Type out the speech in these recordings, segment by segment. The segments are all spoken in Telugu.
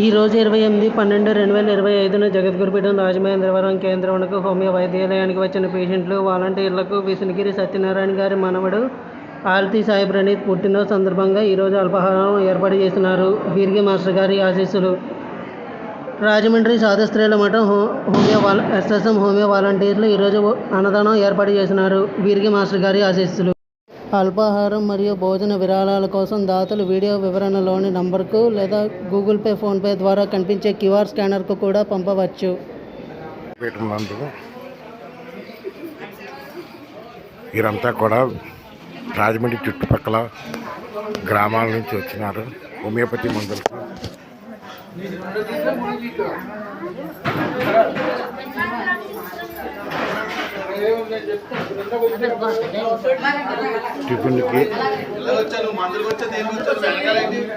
ఈ రోజు ఇరవై ఎనిమిది పన్నెండు రెండు వేల ఇరవై ఐదున జగద్గురుపీఠం రాజమహేంద్రవరం కేంద్రంలో హోమియో వైద్యాలయానికి వచ్చిన పేషెంట్లు వాలంటీర్లకు విసునగిరి సత్యనారాయణ గారి మనవడు ఆల్తి సాయి ప్రణీత్ పుట్టినరోజు సందర్భంగా ఈరోజు అల్పాహారం ఏర్పాటు చేస్తున్నారు. వీరికి మాస్టర్ గారి ఆశీస్సులు. రాజమండ్రి సాధస్త్రీల మఠం హో హోమియో వాల ఎస్ఎస్ఎం హోమియో వాలంటీర్లు ఈరోజు అన్నదానం ఏర్పాటు చేస్తున్నారు. వీరికి మాస్టర్ గారి ఆశీస్సులు. అల్పాహారం మరియు భోజన విరాళాల కోసం దాతలు వీడియో వివరణలోని నంబర్కు లేదా గూగుల్ పే ఫోన్పే ద్వారా కనిపించే క్యూఆర్ స్కానర్కు కూడా పంపవచ్చు. వీరంతా కూడా రాజమండ్రి చుట్టుపక్కల గ్రామాల నుంచి వచ్చినారు. హోమియోపతి మందులకు టిఫిన్కి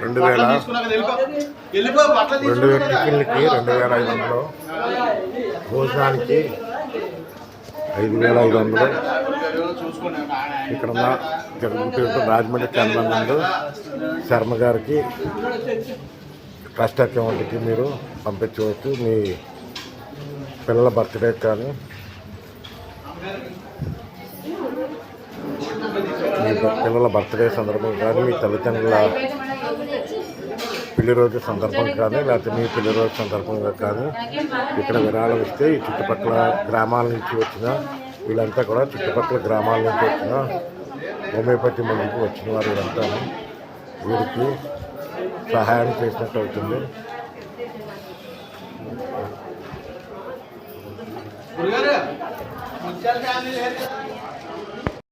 రెండు వేల రెండు వేల టిఫిన్లకి రెండు వేల ఐదు వందలు. భోజనానికి ఐదు వేల ఐదు వందలు. ఇక్కడ ఉన్న జరుగుతున్న రాజమండ్రి కేంద్రం శర్మ గారికి ట్రస్ట్ అకౌంట్కి మీరు పంపించవచ్చు. మీ పిల్లల బర్త్డే కానీ పిల్లల బర్త్డే సందర్భం కానీ మీ తల్లిదండ్రుల పెళ్ళి రోజు సందర్భం కానీ లేకపోతే మీ పెళ్ళి రోజు సందర్భంగా కానీ ఇక్కడ విరాళం ఇస్తే ఈ చుట్టుపక్కల గ్రామాల నుంచి వచ్చిన వీళ్ళంతా కూడా చుట్టుపక్కల గ్రామాల నుంచి వచ్చిన హోమియోపతి మందికి వచ్చిన వారు వీళ్ళంతా వీరికి సహాయం చేసినట్టు అవుతుంది. चल जाने